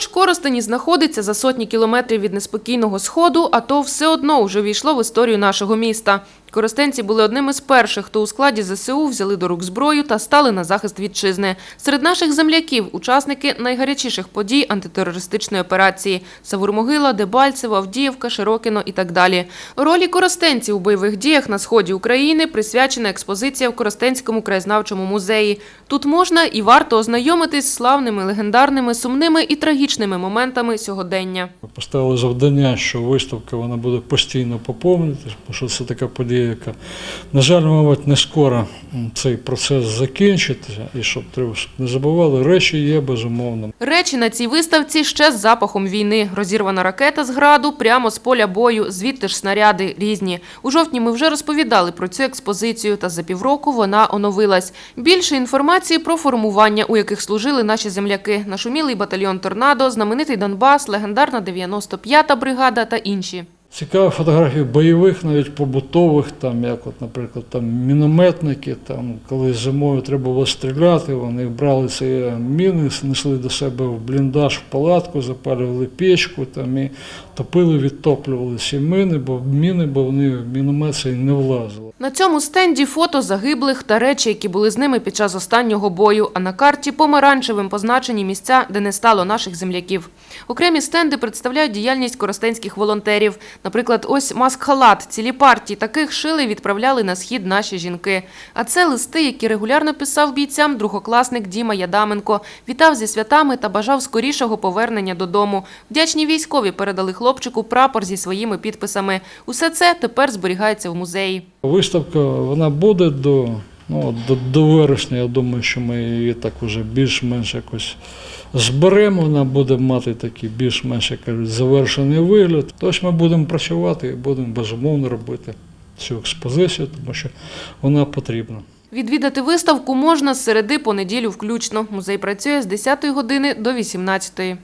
Хоч Коростені знаходиться за сотні кілометрів від неспокійного сходу, АТО все одно вже війшло в історію нашого міста. Коростенці були одним із перших, хто у складі ЗСУ взяли до рук зброю та стали на захист вітчизни. Серед наших земляків – учасники найгарячіших подій антитерористичної операції – Савурмогила, Дебальцево, Авдіївка, Широкино і так далі. Ролі коростенців у бойових діях на сході України присвячена експозиція в Коростенському краєзнавчому музеї. Тут можна і варто ознайомитись з славними, легендарними, сумними і трагічними моментами сьогодення. Поставили завдання, що виставка вона буде постійно поповнюватися, тому що це така подія, яка, на жаль, мабуть, не скоро цей процес закінчиться, і щоб треба щоб не забували, речі є безумовно. Речі на цій виставці ще з запахом війни. Розірвана ракета з граду прямо з поля бою, звідти ж снаряди різні. У жовтні ми вже розповідали про цю експозицію, та за півроку вона оновилась. Більше інформації про формування, у яких служили наші земляки. Нашумілий батальйон «Торнадо», знаменитий Донбас, легендарна 95-та бригада та інші. Цікаві фотографії бойових, навіть побутових, там, як, от, наприклад, там мінометники, там, коли зимою треба було стріляти, вони брали ці міни, несли до себе в бліндаж, в палатку, запалювали печку там, і топили, відтоплювали ці міни, бо міни, бо вони в міномет не влазили. На цьому стенді фото загиблих та речі, які були з ними під час останнього бою, а на карті помаранчевим позначені місця, де не стало наших земляків. Окремі стенди представляють діяльність коростенських волонтерів. Наприклад, ось маск-халат, цілі партії таких шили відправляли на схід наші жінки. А це листи, які регулярно писав бійцям другокласник Діма Ядаменко. Вітав зі святами та бажав скорішого повернення додому. Вдячні військові передали хлопчику прапор зі своїми підписами. Усе це тепер зберігається в музеї. Виставка вона буде до, ну, до, до вересня. Я думаю, що ми її так уже більш-менш якось зберемо. Вона буде мати такий більш-менш завершений вигляд. Тож ми будемо працювати і будемо безумовно робити цю експозицію, тому що вона потрібна. Відвідати виставку можна з середи по неділю включно. Музей працює з 10 години до 18.